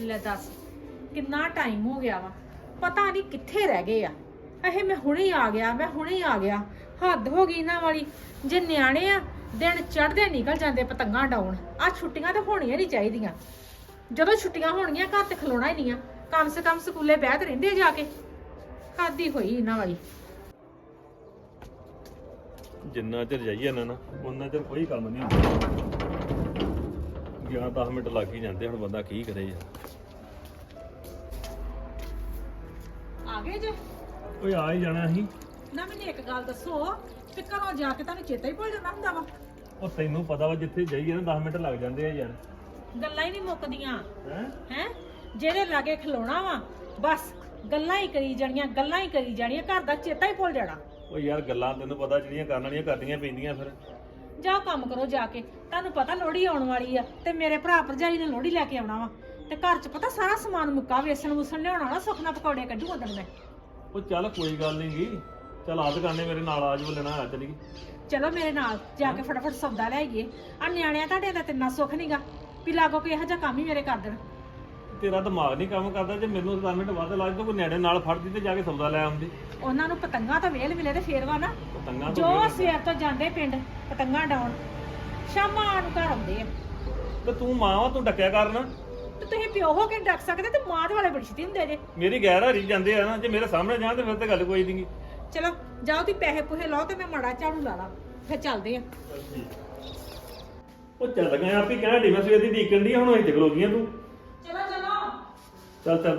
ਲੈ ਦੱਸ, ਕਿੰਨਾ ਟਾਈਮ ਹੋ ਗਿਆ ਵਾ? ਪਤਾ ਨਹੀਂ ਕਿੱਥੇ ਰਹਿ ਗਏ ਆ। ਇਹ ਮੈਂ ਹੁਣੇ ਆ ਗਿਆ, ਮੈਂ ਹੁਣੇ ਆ ਗਿਆ। ਹੱਦ ਹੋ ਗਈ ਇਹਨਾਂ ਵਾਲੀ। ਜੇ ਨਿਆਣੇ ਆ, ਦਿਨ ਚੜ੍ਹਦੇ ਨਿਕਲ ਜਾਂਦੇ ਪਤੰਗਾਂ ਡਾਉਣ। ਆ ਛੁੱਟੀਆਂ ਤਾਂ ਹੋਣੀਆਂ ਨਹੀਂ ਚਾਹੀਦੀਆਂ। ਜਦੋਂ ਛੁੱਟੀਆਂ ਹੋਣਗੀਆਂ, ਘਰ ਤੇ ਖਲੋਣਾ ਹੀ ਨਹੀਂ ਆ। ਕਮ ਸੇ ਕਮ ਸਕੂਲੇ ਬਹਿਤ ਰਹਿੰਦੇ ਜਾ ਕੇ। ਹੱਦ ਹੀ ਹੋਈ ਇਹਨਾਂ ਵਾਲੀ। ਜਿੰਨਾ ਚਿਰ ਜਾਈਏ ਨਾ ਨਾ ਉਹਨਾਂ ਚਿਰ ਕੋਈ ਕੰਮ ਨਹੀਂ ਹੁੰਦਾ। ਗਿਆ 10 ਮਿੰਟ ਲੱਗ ਹੀ ਜਾਂਦੇ, ਹੁਣ ਬੰਦਾ ਕੀ ਕਰੇ ਯਾਰ ਗਏ ਜੇ? ਓਏ ਆ ਹੀ ਜਾਣਾ ਸੀ ਨਾ ਮੈਨੂੰ ਇੱਕ ਗੱਲ ਦੱਸੋ ਕਿ ਘਰੋਂ ਜਾ ਕੇ ਤੁਹਾਨੂੰ ਚੇਤਾ ਹੀ ਭੁੱਲ ਜਾਂਦਾ ਹੁੰਦਾ ਵਾ? ਉਹ ਤੈਨੂੰ ਪਤਾ ਵਾ ਜਿੱਥੇ ਜਾਈਏ ਨਾ 10 ਮਿੰਟ ਲੱਗ ਜਾਂਦੇ ਆ ਯਾਰ। ਗੱਲਾਂ ਹੀ ਨਹੀਂ ਮੁੱਕਦੀਆਂ। ਹੈ? ਹੈ? ਜਿਹੜੇ ਲਾਗੇ ਖਲੋਣਾ ਵਾ ਬਸ ਗੱਲਾਂ ਹੀ ਕਰੀ ਜਾਣੀਆਂ ਗੱਲਾਂ ਹੀ ਕਰੀ ਜਾਣੀਆਂ ਘਰ ਦਾ ਚੇਤਾ ਹੀ ਭੁੱਲ ਜਾਣਾ। ਉਹ ਯਾਰ ਗੱਲਾਂ ਤੈਨੂੰ ਪਤਾ ਜਿਹੜੀਆਂ ਕਰਨ ਵਾਲੀਆਂ ਕਰਦੀਆਂ ਪੈਂਦੀਆਂ ਫਿਰ। ਜਾਓ ਕੰਮ ਕਰੋ ਜਾ ਕੇ ਤੁਹਾਨੂੰ ਪਤਾ ਲੋਹੜੀ ਆਉਣ ਵਾਲੀ ਆ ਤੇ ਮੇਰੇ ਭਰਾ ਭਰਜਾਈ ਨੇ ਲੋਹੜੀ ਲੈ ਕੇ ਆਉਣਾ ਵਾ। ਤੇ ਘਰ 'ਚ ਪਤਾ ਸਾਰਾ ਸਮਾਨ ਮੁੱਕਾ ਵੇਸਣ ਵੂਸਣ ਲਿਆਉਣਾ ਨਾ ਸੁਖਨਾ ਪਕੌੜੇ ਕੱਢੂ ਉਦੋਂ ਮੈਂ। ਉਹ ਚੱਲ ਕੋਈ ਗੱਲ ਨਹੀਂ ਗੀ ਚੱਲ ਆ ਦੁਕਾਨੇ ਮੇਰੇ ਨਾਲ ਆ ਜਾਓ ਲੈਣਾ ਆ ਚਲੀ ਚਲੋ ਮੇਰੇ ਨਾਲ ਜਾ ਕੇ ਫਟਾਫਟ ਸੌਦਾ ਲੈ ਆਈਏ। ਆ ਨਿਆਣਿਆਂ ਤੁਹਾਡੇ ਦਾ ਤਿੰਨਾ ਸੁੱਖ ਨਹੀਂਗਾ ਵੀ ਲਾਗੋ ਕੋਈ ਇਹੋ ਜਿਹਾ ਕੰਮ ਹੀ ਮੇਰੇ ਕਰ ਦੇਣ। ਤੇਰਾ ਦਿਮਾਗ ਨਹੀਂ ਕੰਮ ਕਰਦਾ ਜੇ ਮੈਨੂੰ 10 ਮਿੰਟ ਵੱਧ ਲੱਗ ਜਾਓ ਕੋਈ ਨੇੜੇ ਨਾਲ ਫੜਦੀ ਤੇ ਜਾ ਕੇ ਸੌਦਾ ਲੈ ਆਉਂਦੀ। ਉਹਨਾਂ ਨੂੰ ਪਤੰਗਾਂ ਤਾਂ ਵੇਲ ਮਿਲੇ ਤੇ ਫੇਰ ਵਾ ਨਾ। ਪਤੰਗਾਂ ਜੋ ਤੋਂ ਸਵੇਰ ਤੋਂ ਜਾਂਦੇ ਪਿੰਡ ਪਤੰਗਾਂ ਡਾਉਣ। ਸ਼ਾਮਾਂ ਨੂੰ ਘਰ ਆਉਂਦੇ ਆ। ਤੇ ਤੂੰ ਮਾਂ ਵਾ ਤੂੰ ਡੱਕਿਆ ਕਰਨਾ। ਤੇ ਤੁਸੀਂ ਪਿਓ ਹੋ ਕੇ ਡੱਕ ਸਕਦੇ ਤੇ ਮਾਂ ਦੇ ਵਾਲੇ ਬੜੀ ਛੇਤੀ ਹੁੰਦੇ ਜੇ। ਮੇਰੀ ਗੈਰ ਹਰੀ ਜਾਂਦੇ ਆ ਨਾ ਜੇ ਮੇਰੇ ਸਾਹਮਣੇ ਜਾਣ ਤੇ ਫਿਰ ਤੇ ਗੱਲ ਕੋਈ ਨਹੀਂ ਚਲੋ ਜਾਓ ਤੁਸੀਂ ਪੈਸੇ ਪੂਹੇ ਲਾਓ ਤੇ ਮੈਂ ਮੜਾ ਝਾੜੂ ਲਾ ਲਾਂ। ਫਿਰ ਚੱਲਦੇ ਆ। ਉਹ ਚੱਲ ਗਏ ਆਪੀ ਕਹਿਣਾ ਢੀ ਮੈਂ ਸਵੇਰ ਦੀ ਢੀਕਣ ਦੀ ਹੁਣ ਇੱਥੇ ਖਲੋ ਗਈਆਂ ਤੂੰ। ਚਲੋ ਚਲੋ। ਚੱਲ ਚੱਲ।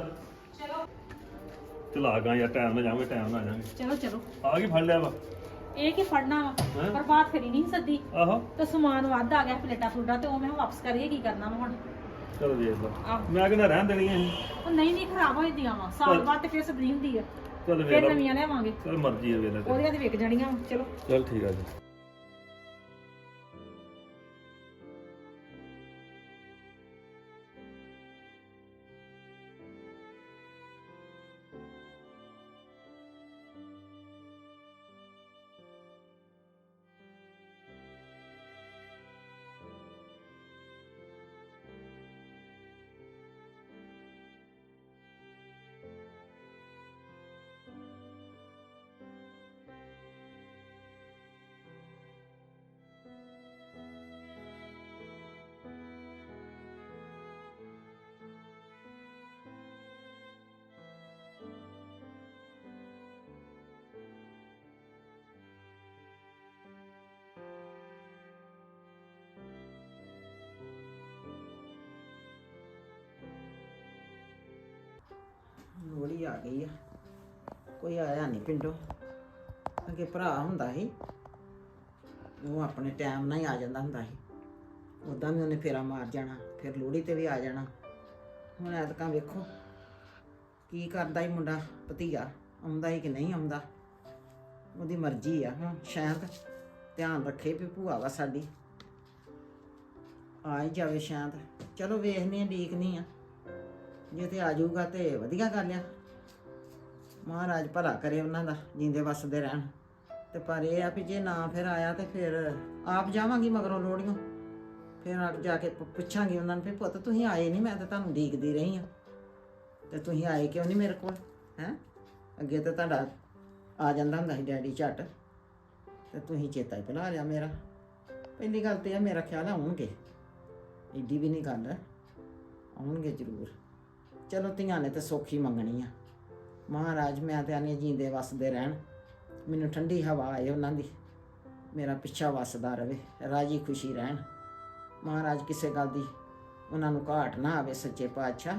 ਚਲੋ। ਚਲਾ ਗਾ ਯਾਰ ਟਾਈਮ ਨਾਲ ਜਾਵਾਂਗੇ ਟਾਈਮ ਨਾਲ ਜਾਵਾਂਗੇ। ਚਲੋ ਚਲੋ। ਆ ਕੀ ਫੜ ਲਿਆ ਵਾ? ਇਹ ਕੀ ਫੜਨਾ ਵਾ? ਹੈਂ? ਪਰ ਬਾਤ ਫੇਰੀ ਨਹੀਂ ਸੱਦੀ। ਆਹੋ। ਤੇ ਸਮਾਨ ਵੱਧ ਆ ਗਿਆ ਪਲੇਟਾਂ ਫਲੂਟਾਂ ਤੇ ਉਹ ਮੈਂ ਵਾਪਸ ਕਰੀਏ ਕੀ ਕਰਨਾ ਵਾ ਹੁਣ? ਚਲੋ ਵੇਖ ਲਾ ਆਹ। ਮੈਂ ਕਹਿੰਦਾ ਰਹਿਣ ਦੇਣੀਆਂ ਸੀ ਉਹ ਨਹੀਂ ਨਹੀਂ ਖਰਾਬ ਹੋ ਜਾਂਦੀਆਂ ਵਾ ਸਾਲ। ਬਾਅਦ ਤੇ ਫਿਰ ਸਬਜ਼ੀ ਹੁੰਦੀ ਆ ਚੱਲ ਵੇਖ ਫਿਰ ਲਾ ਨਵੀਆਂ ਲਿਆਵਾਂਗੇ ਚੱਲ ਮਰਜ਼ੀ ਹੈ ਵੇਖ। ਉਹਦੀਆਂ ਤੇ ਵਿਕ ਜਾਣੀਆਂ ਵਾ। ਚਲੋ ਚੱਲ ਠੀਕ ਆ ਜੀ ਲੋਹੜੀ ਆ ਗਈ ਆ। ਕੋਈ ਆਇਆ ਨਹੀਂ ਪਿੰਡੋਂ। ਅੱਗੇ ਭਰਾ ਹੁੰਦਾ ਸੀ। ਉਹ ਆਪਣੇ ਟਾਈਮ ਨਾਲ ਹੀ ਆ ਜਾਂਦਾ ਹੁੰਦਾ ਸੀ। ਉਦਾਂ ਵੀ ਉਹਨੇ ਫੇਰਾ ਮਾਰ ਜਾਣਾ, ਫਿਰ ਲੋਹੜੀ ਤੇ ਵੀ ਆ ਜਾਣਾ। ਹੁਣ ਐਤਕਾਂ ਵੇਖੋ, ਕੀ ਕਰਦਾ ਹੀ ਮੁੰਡਾ, ਭਤੀਆ, ਆਉਂਦਾ ਹੀ ਕਿ ਨਹੀਂ ਆਉਂਦਾ? ਉਹਦੀ ਮਰਜ਼ੀ ਆ ਹੁਣ ਸ਼ਾਇਦ ਧਿਆਨ ਰੱਖੇ ਵੀ ਭੂਆ ਵਾ ਸਾਡੀ। ਆ ਹੀ ਜਾਵੇ ਸ਼ਾਇਦ। ਚਲੋ ਵੇਖਨੇ ਆ ਡੀਕਨੀ ਆ ਜੇ ਤੇ ਆ ਜਾਊਗਾ ਤੇ ਵਧੀਆ ਗੱਲ ਆ। ਮਹਾਰਾਜ ਭਲਾ ਕਰੇ ਉਹਨਾਂ ਦਾ, ਜਿੰਦੇ ਵਸਦੇ ਰਹਿਣ। ਤੇ ਪਰ ਇਹ ਆ ਵੀ ਜੇ ਨਾ ਫਿਰ ਆਇਆ ਤੇ ਫਿਰ ਆਪ ਜਾਵਾਂਗੀ ਮਗਰੋਂ ਲੋੜੀਆਂ ਫਿਰ ਆਪ ਜਾ ਕੇ ਪੁ- ਪੁੱਛਾਂਗੀ ਉਹਨਾਂ ਨੂੰ ਵੀ, ਪੁੱਤ, ਤੁਸੀਂ ਆਏ ਨਹੀਂ ਮੈਂ ਤਾਂ ਤੁਹਾਨੂੰ ਡੀਕਦੀ ਰਹੀ ਆ ਤੇ ਤੁਸੀਂ ਆਏ ਕਿਉਂ ਨਹੀਂ ਮੇਰੇ ਕੋਲ? ਹੈ? ਅੱਗੇ ਤਾਂ ਤੁਹਾਡਾ ਆ ਜਾਂਦਾ ਹੁੰਦਾ ਸੀ ਡੈਡੀ ਝੱਟ। ਤੇ ਤੁਸੀਂ ਚੇਤਾ ਹੀ ਭੁਲਾ ਲਿਆ ਮੇਰਾ। ਪਹਿਲੀ ਗੱਲ ਤੇ ਆ, ਮੇਰਾ ਖਿਆਲ ਆਉਣਗੇ। ਏਡੀ ਵੀ ਨਹੀਂ ਗੱਲ ਆਉਣਗੇ ਜ਼ਰੂਰ। ਚਲੋ ਧੀਆਂ ਨੇ ਤੇ ਸੌਖੀ ਮੰਗਣੀ ਆ। ਮਹਾਰਾਜ, ਮੈਂ ਤੇ ਆਨੇ ਜੀਂਦੇ ਵਸਦੇ ਰਹਿਣ। ਮੈਨੂੰ ਠੰਡੀ ਹਵਾ ਆਏ ਉਹਨਾਂ ਦੀ। ਮੇਰਾ ਪਿੱਛਾ ਵਸਦਾ ਰਵੇ, ਰਾਜੀ ਖੁਸ਼ੀ ਰਹਿਣ। ਮਹਾਰਾਜ, ਕਿਸੇ ਗੱਲ ਦੀ ਉਹਨਾਂ ਨੂੰ ਘਾਟ ਨਾ ਆਵੇ ਸੱਚੇ ਪਾਤਸ਼ਾਹ।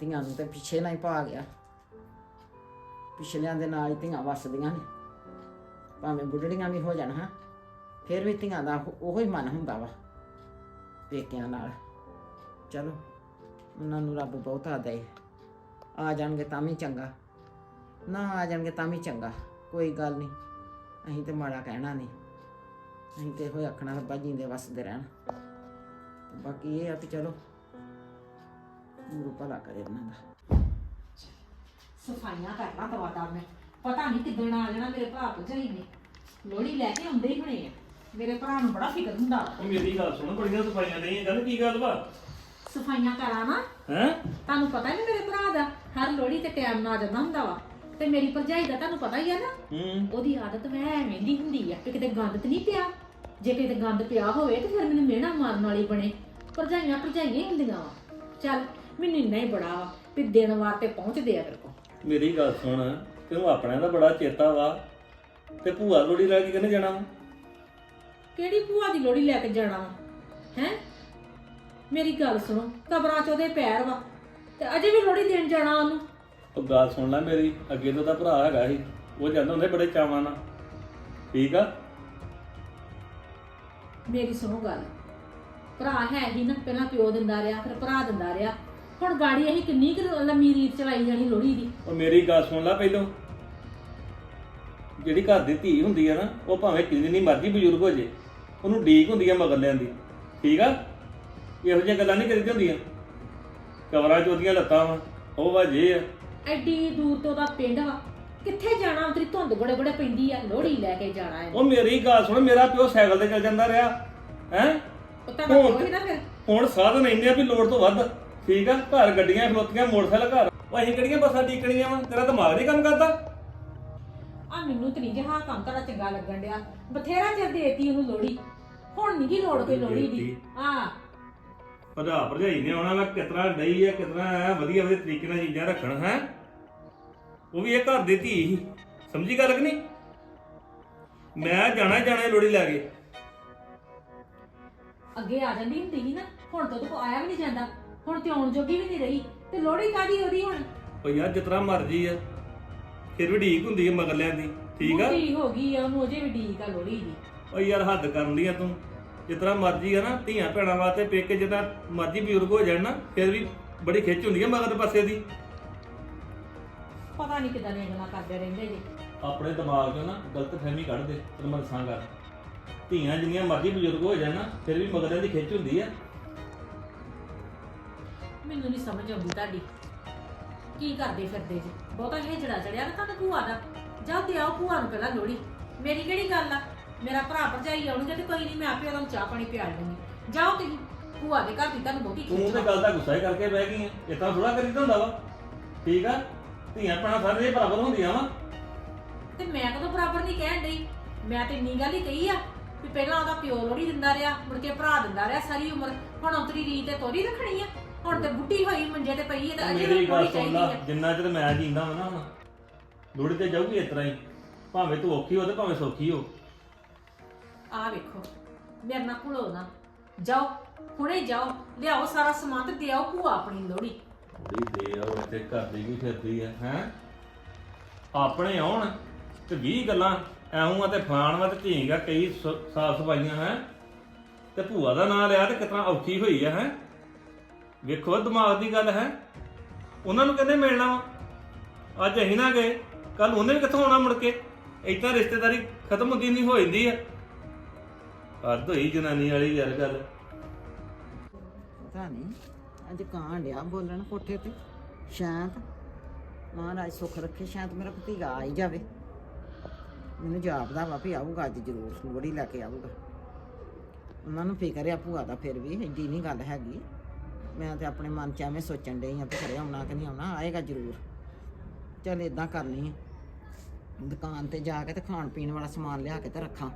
ਧੀਆਂ ਨੂੰ ਤੇ ਪਿੱਛੇ ਨਾ ਹੀ ਪਾ ਗਿਆ। ਪਿਛਲਿਆਂ ਦੇ ਨਾਲ ਹੀ ਧੀਆਂ ਵਸਦੀਆਂ ਨੇ। ਭਾਵੇਂ ਬੁੱਢੜੀਆਂ ਵੀ ਹੋ ਜਾਣ, ਹਾਂ। ਫਿਰ ਵੀ ਧੀਆਂ ਦਾ ਉਹ- ਉਹੋ ਹੀ ਮਨ ਹੁੰਦਾ ਵਾ, ਪੇਕਿਆਂ ਨਾਲ। ਚਲੋ। ਉਹਨਾਂ ਨੂੰ ਰੱਬ ਬਹੁਤਾ ਦੇ ਆ ਜਾਣਗੇ ਤਾਂ ਵੀ ਚੰਗਾ। ਨਾ ਆ ਜਾਣਗੇ ਤਾਂ ਵੀ ਚੰਗਾ। ਕੋਈ ਗੱਲ ਨਹੀਂ। ਅਸੀਂ ਤੇ ਮਾੜਾ ਕਹਿਣਾ ਨਹੀਂ। ਅਸੀਂ ਤੇ ਹੋਏ ਆਖਣਾ ਰੱਬਾ ਜੀਂਦੇ ਵਸਦੇ ਰਹਿਣ। ਬਾਕੀ ਇਹ ਆ ਕਿ ਚਲੋ। ਗੁਰੂ ਭਲਾ ਕਰੇ ਉਹਨਾਂ ਦਾ। ਸਫਾਈਆਂ ਕਰਨਾ ਦਵਾ ਮੈਂ। ਪਤਾ ਨਹੀਂ ਕਿੱਦਣ ਆ ਜਾਣਾ ਮੇਰੇ ਭਰਾ ਭਰਜਾਈ ਨੇ। ਲੋਹੜੀ ਲੈ ਕੇ ਆਉਂਦੇ ਹੀ ਹੋਣੇ ਆ। ਮੇਰੇ ਭਰਾ ਨੂੰ ਬੜਾ ਫਿਕਰ ਹੁੰਦਾ। ਉਹ ਮੇਰੀ ਗੱਲ ਸੁਣ ਬੜੀਆਂ ਸਫਾਈਆਂ ਨਹੀਂ ਗੱਲ ਕੀ ਗੱਲ ਵਾ? ਸਫਾਈਆਂ ਕਰਾਂ ਨਾ। ਹੈ? ਤੁਹਾਨੂੰ ਪਤਾ ਨਹੀਂ ਮੇਰੇ ਭਰਾ ਦਾ। ਹਰ ਲੋਹੜੀ ਤੇ ਟਾਈਮ ਨਾਲ ਆ ਜਾਂਦਾ ਹੁੰਦਾ ਵਾ। ਤੇ ਮੇਰੀ ਭਰਜਾਈ ਦਾ ਤੁਹਾਨੂੰ ਪਤਾ ਹੀ ਆ ਨਾ। ਹੂੰ। ਉਹਦੀ ਆਦਤ ਵੈ ਐਵੇਂ ਦੀ ਹੁੰਦੀ ਆ ਕਿ ਕਿਤੇ ਗੰਦ ਤੇ ਨਹੀਂ ਪਿਆ। ਜੇ ਕਿਤੇ ਗੰਦ ਪਿਆ ਹੋਵੇ ਤੇ ਫਿਰ ਮੈਨੂੰ ਮਿਹਣਾ ਮਾਰਨ ਵਾਲੀ ਬਣੇ। ਭਰਜਾਈਆਂ ਭਰਜਾਈਆਂ ਹੀ ਹੁੰਦੀਆਂ ਵਾ। ਚੱਲ ਮੈਨੂੰ ਇੰਨਾ ਹੀ ਬੜਾ ਵਾ ਵੀ ਦਿਨ ਵਾਰ ਤੇ ਪਹੁੰਚਦੇ ਆ ਕੋਲ। ਮੇਰੀ ਗੱਲ ਸੁਣ ਤੈਨੂੰ ਆਪਣਿਆਂ ਦਾ ਬੜਾ ਚੇਤਾ ਵਾ। ਤੇ ਭੂਆ ਲੋੜੀ ਲੈ ਕੇ ਕਿਹਨੇ ਜਾਣਾ? ਕਿਹੜੀ ਭੂਆ ਦੀ ਲੋੜੀ ਲੈ ਕੇ ਜਾਣਾ ਹੈ? ਮੇਰੀ ਗੱਲ ਸੁਣੋ ਕਬਰਾਂ 'ਚ ਉਹਦੇ ਪੈਰ ਵਾ ਤੇ ਅਜੇ ਵੀ ਲੋੜੀ ਦੇਣ ਜਾਣਾ ਉਹਨੂੰ। ਉਹ ਗੱਲ ਸੁਣ ਲੈ ਮੇਰੀ ਅੱਗੇ ਤੋਂ ਦਾ ਭਰਾ ਹੈਗਾ ਸੀ ਉਹ ਜਾਂਦਾ ਹੁੰਦੇ ਬੜੇ ਚਾਵਾਂ ਨਾਲ। ਠੀਕ ਆ? ਮੇਰੀ ਸੁਣੋ ਗੱਲ ਭਰਾ ਹੈ ਹੀ ਨਾ ਪਹਿਲਾਂ ਪਿਓ ਦਿੰਦਾ ਰਿਹਾ ਫਿਰ ਭਰਾ ਦਿੰਦਾ ਰਿਹਾ। ਹੁਣ ਗਾੜੀ ਅਸੀਂ ਕਿੰਨੀ ਕੁ ਲੰਮੀ ਰੀਤ ਚਲਾਈ ਜਾਣੀ ਲੋੜੀ ਦੀ। ਉਹ ਮੇਰੀ ਗੱਲ ਸੁਣ ਲੈ ਪਹਿਲੋਂ। ਜਿਹੜੀ ਘਰ ਦੀ ਧੀ ਹੁੰਦੀ ਆ ਨਾ ਉਹ ਭਾਵੇਂ ਕਿੰਨੀ ਮਰਜ਼ੀ ਬਜ਼ੁਰਗ ਹੋ ਜੇ ਉਹਨੂੰ ਡੀਕ ਹੁੰਦੀ ਆ ਮਗਰਲਿਆਂ ਦੀ ਠੀਕ ਆ? ਇਹੋ ਜਿਹੀਆਂ ਗੱਲਾਂ ਨਹੀਂ ਕਰੀਦੀਆਂ ਹੁੰਦੀਆਂ। ਕਵਰਾਂ ਚ ਉਹਦੀਆਂ ਲੱਤਾਂ ਵਾ ਉਹ ਵਾ ਜੇ ਆ। ਐਡੀ ਦੂਰ ਤੋਂ ਦਾ ਪਿੰਡ ਵਾ। ਕਿੱਥੇ ਜਾਣਾ ਤੇਰੀ ਧੁੰਦ ਗੜੇ ਗੜੇ ਪੈਂਦੀ ਆ ਲੋੜੀ ਲੈ ਕੇ ਜਾਣਾ ਹੈ ਉਹ ਮੇਰੀ ਗੱਲ ਸੁਣ ਮੇਰਾ ਪਿਓ ਸਾਈਕਲ ਤੇ ਚੱਲ ਜਾਂਦਾ ਰਿਹਾ। ਹੈ? ਉਹ ਤਾਂ ਪਿਓ ਹੀ ਨਾ ਫਿਰ। ਹੁਣ ਸਾਧਨ ਇੰਨੇ ਆ ਵੀ ਲੋੜ ਤੋਂ ਵੱਧ। ਠੀਕ ਆ? ਘਰ ਗੱਡੀਆਂ ਖਲੋਤੀਆਂ ਮੋਟਰਸਾਈਕਲ ਘਰ। ਉਹ ਅਸੀਂ ਕਿਹੜੀਆਂ ਬੱਸਾਂ ਡੀਕਣੀਆਂ ਵਾ? ਤੇਰਾ ਦਿਮਾਗ ਨਹੀਂ ਕੰਮ ਕਰਦਾ? ਆ ਮੈਨੂੰ ਤੇ ਨਹੀਂ ਜਹਾ ਕੰਮ ਤੁਹਾਡਾ ਚੰਗਾ ਲੱਗਣ ਡਿਆ। ਬਥੇਰਾ ਚਿਰ ਦੇਤੀ ਉਹਨੂੰ ਲੋੜੀ ਹੁਣ ਨਹੀਂ ਕੀ ਲੋੜ ਕੋਈ ਲੋੜੀ ਦੀ। ਦੇਤੀ। ਆ ਭਜਾ ਭਰਜਾਈ ਨੇ ਆਉਣਾ ਵਾ ਕਿਤਨਾ ਡਈ ਆ ਕਿਤਨਾ ਐ ਵਧੀਆ ਵਧੀਆ ਤਰੀਕੇ ਨਾਲ ਚੀਜ਼ਾਂ ਰੱਖਣ ਹੈ? ਉਹ ਵੀ ਇਹ ਘਰ ਦੀ ਧੀ ਸੀ। ਸਮਝੀ ਗੱਲ ਕਿ ਨਹੀਂ? ਮੈਂ ਜਾਣਾ ਹੀ ਜਾਣਾ ਲੋੜੀ ਲੈ ਕੇ। ਅੱਗੇ ਆ ਜਾਂਦੀ ਹੁੰਦੀ ਸੀ ਨਾ ਹੁਣ ਤਾਂ ਤੂੰ ਆਇਆ ਵੀ ਨਹੀਂ ਜਾਂਦਾ। ਹੁਣ ਤੇ ਆਉਣ ਜੋਗੀ ਵੀ ਨਹੀਂ ਰਹੀ। ਤੇ ਲੋੜੀ ਕਾਦੀ ਉਹਦੀ ਹੁਣ? ਉਹ ਯਾਰ ਜਿਤਨਾ ਮਰਜ਼ੀ ਆ। ਫਿਰ ਵੀ ਢੀਕ ਹੁੰਦੀ ਆ ਮਗਰਲਿਆਂ ਦੀ। ਠੀਕ ਆ? ਬੁੱਢੀ ਹੋ ਗਈ ਆ ਉਹਨੂੰ ਅਜੇ ਵੀ ਢੀਕ ਆ ਲੋੜੀ ਦੀ। ਉਹ ਯਾਰ ਹੱਦ ਕਰਨ ਦੀ ਆ ਤੂੰ। ਜਿਤਨਾ ਮਰਜ਼ੀ ਆ ਨਾ ਧੀਆਂ ਭੈਣਾਂ ਵਾਸਤੇ ਪੇਕੇ ਜਿੱਦਾਂ ਮਰਜ਼ੀ ਬਜ਼ੁਰਗ ਹੋ ਜਾਣ ਨਾ ਫਿਰ ਵੀ ਬੜੀ ਖਿੱਚ ਹੁੰਦੀ ਆ ਮਗਰ ਪਾਸੇ ਦੀ। ਪਤਾ ਨਹੀਂ ਕਿਦਾਂ ਦੀਆਂ ਗੱਲਾਂ ਕਰਦੇ ਰਹਿੰਦੇ ਜੀ। ਆਪਣੇ ਦਿਮਾਗ 'ਚੋਂ ਨਾ ਗਲਤ ਫਹਿਮੀ ਕੱਢ ਦੇ ਤੈਨੂੰ ਮੈਂ ਦੱਸਾਂ ਗੱਲ। ਧੀਆਂ ਜਿੰਨੀਆਂ ਮਰਜ਼ੀ ਬਜ਼ੁਰਗ ਹੋ ਜਾਣ ਨਾ ਫਿਰ ਵੀ ਮਗਰਾਂ ਦੀ ਖਿੱਚ ਹੁੰਦੀ ਆ। ਮੈਨੂੰ ਨਹੀਂ ਸਮਝ ਆਉਂਦੀ ਤੁਹਾਡੀ। ਕੀ ਕਰਦੇ ਫਿਰਦੇ ਜੀ? ਬਹੁਤਾ ਹੇਜੜਾ ਚੜਿਆ ਨਾ ਤੁਹਾਨੂੰ ਭੂਆ ਦਾ। ਜਾਓ ਤੇ ਆਓ ਭੂਆ ਨੂੰ ਪਹਿਲਾਂ ਲੋੜੀ ਮੇਰੀ ਕਿਹੜੀ ਗੱਲ ਆ? ਮੇਰਾ ਭਰਾ ਭਰਜਾਈ ਆਉਣਗੇ ਤੇ ਕੋਈ ਨਹੀਂ ਮੈਂ ਆਪੇ ਉਹਨਾਂ ਨੂੰ ਚਾਹ ਪਾਣੀ ਪਿਆ ਲਵਾਂਗੀ ਜਾਓ ਤੁਸੀਂ ਭੂਆ ਦੇ ਘਰ ਦੀ ਤੁਹਾਨੂੰ ਬਹੁਤੀ ਤੂੰ ਤੇ। ਗੱਲ ਦਾ ਗੁੱਸਾ ਹੀ ਕਰਕੇ ਬਹਿ ਗਈ ਐ ਇਤਾਂ ਥੋੜਾ ਕਰੀਦਾ ਹੁੰਦਾ ਵਾ। ਠੀਕ ਆ? ਧੀਆਂ ਭੈਣਾਂ ਸਾਰੇ ਬਰਾਬਰ ਹੁੰਦੀਆਂ ਵਾ। ਤੇ ਮੈਂ ਕਦੋਂ ਬਰਾਬਰ ਨਹੀਂ ਕਹਿਣ ਡਈ? ਮੈਂ ਤੇ ਇੰਨੀ ਗੱਲ ਹੀ ਕਹੀ ਆ ਵੀ ਪਹਿਲਾਂ ਉਹਦਾ ਪਿਓ ਲੋੜੀ ਦਿੰਦਾ ਰਿਹਾ ਮੁੜ ਕੇ ਭਰਾ ਦਿੰਦਾ ਰਿਹਾ ਸਾਰੀ ਉਮਰ। ਹੁਣ ਉਤਰੀ ਰੀਤ ਤੇ ਤੋਰੀ ਰੱਖਣੀ ਆ। ਹੁਣ ਤੇ ਬੁੱਢੀ ਹੋਈ ਮੰਜੇ ਤੇ ਪਈ ਹੈ ਤੇ ਅਜੇ ਮੇਰੀ ਵੀ ਗੱਲ ਲੋੜੀ ਸੁਣ ਚਾਹੀਦੀ ਲਾ ਆ। ਜਿੰਨਾ ਚਿਰ ਮੈਂ ਜੀਂਦਾ ਹਾਂ ਨਾ ਹੁਣ ਲੋੜੀ ਤੇ ਜਾਊਗੀ ਇਸ ਤਰ੍ਹਾਂ ਹੀ। ਭਾਵੇਂ ਤੂੰ ਔਖੀ ਹੋ ਤੇ ਭਾਵੇਂ ਸੌਖੀ ਹੋ। ਆ ਵੇਖੋ, ਮੇਰੇ ਨਾਲ ਭੁਲੋ ਨਾ। ਜਾਓ, ਹੁਣੇ ਜਾਓ, ਲਿਆਓ ਸਾਰਾ ਸਮਾਨ ਤੇ ਦਿਆਓ ਭੂਆ ਆਪਣੀ ਲੋੜੀ ਬੜੀ ਦੇ ਆ ਉਹ ਇੱਥੇ ਘਰ ਦੀ ਵੀ ਫਿਰਦੀ ਆ, ਹੈ? ਆਪਣੇ ਆਉਣ ਤੇ 20 ਗੱਲਾਂ, ਐਉਂ ਆ ਤੇ ਫਲਾਣ ਵਾ ਤੇ ਢੀਂਗ ਕਈ ਸਾਫ਼ ਸਫਾਈਆਂ, ਹੈ? ਤੇ ਭੂਆ ਦਾ ਨਾਂ ਲਿਆ ਤੇ ਕਿਤਨਾ ਔਖੀ ਹੋਈ ਆ, ਹੈ? ਵੇਖੋ ਦਿਮਾਗ ਦੀ ਗੱਲ, ਹੈ? ਉਹਨਾਂ ਨੂੰ ਕਹਿੰਦੇ ਮਿਲਣਾ ਵਾ। ਅੱਜ ਅਸੀਂ ਨਾ ਗਏ ਕੱਲ ਉਹਨੇ ਵੀ ਕਿੱਥੋਂ ਆਉਣਾ ਮੁੜ ਕੇ? ਏਦਾਂ ਰਿਸ਼ਤੇਦਾਰੀ ਖਤਮ ਹੁੰਦੀ ਨਹੀਂ ਹੋ ਜਾਂਦੀ ਆ। ਹੱਦ ਹੋਈ ਜਨਾਨੀ ਵਾਲੀ ਯਾਰ ਗੱਲ। ਪਤਾ ਨਹੀਂ, ਅੱਜ ਕਾਂ ਡਿਆ ਬੋਲਣ ਕੋਠੇ ਤੇ। ਸ਼ਾਂਤ। ਮਹਾਰਾਜ ਸੁੱਖ ਰੱਖੇ, ਸ਼ਾਂਤ ਮੇਰਾ ਭਤੀਜਾ ਆ ਹੀ ਜਾਵੇ। ਮੈਨੂੰ ਜਾਪਦਾ ਵਾ ਵੀ ਆਊਗਾ, ਅੱਜ ਜ਼ਰੂਰ ਲੋਹੜੀ ਲੈ ਕੇ ਆਊਗਾ। ਉਹਨਾਂ ਨੂੰ ਫਿਕਰ ਆ ਭੂਆ ਦਾ ਫਿਰ ਵੀ, ਏਡੀ ਨਹੀਂ ਗੱਲ ਹੈਗੀ। ਮੈਂ ਤੇ ਆਪਣੇ ਮਨ ਚ ਐਵੇਂ ਸੋਚਣ ਡਈ ਆ ਵੀ ਘਰੇ ਆਉਣਾ ਕਿ ਨਹੀਂ ਆਉਣਾ, ਆਏਗਾ ਜ਼ਰੂਰ। ਚੱਲ ਇਦਾਂ ਕਰਨੀ ਆ। ਦੁਕਾਨ ਤੇ ਜਾ ਕੇ ਤੇ ਖਾਣ ਪੀਣ ਵਾਲਾ ਸਮਾਨ ਲਿਆ ਕੇ ਤੇ ਰੱਖਾਂ।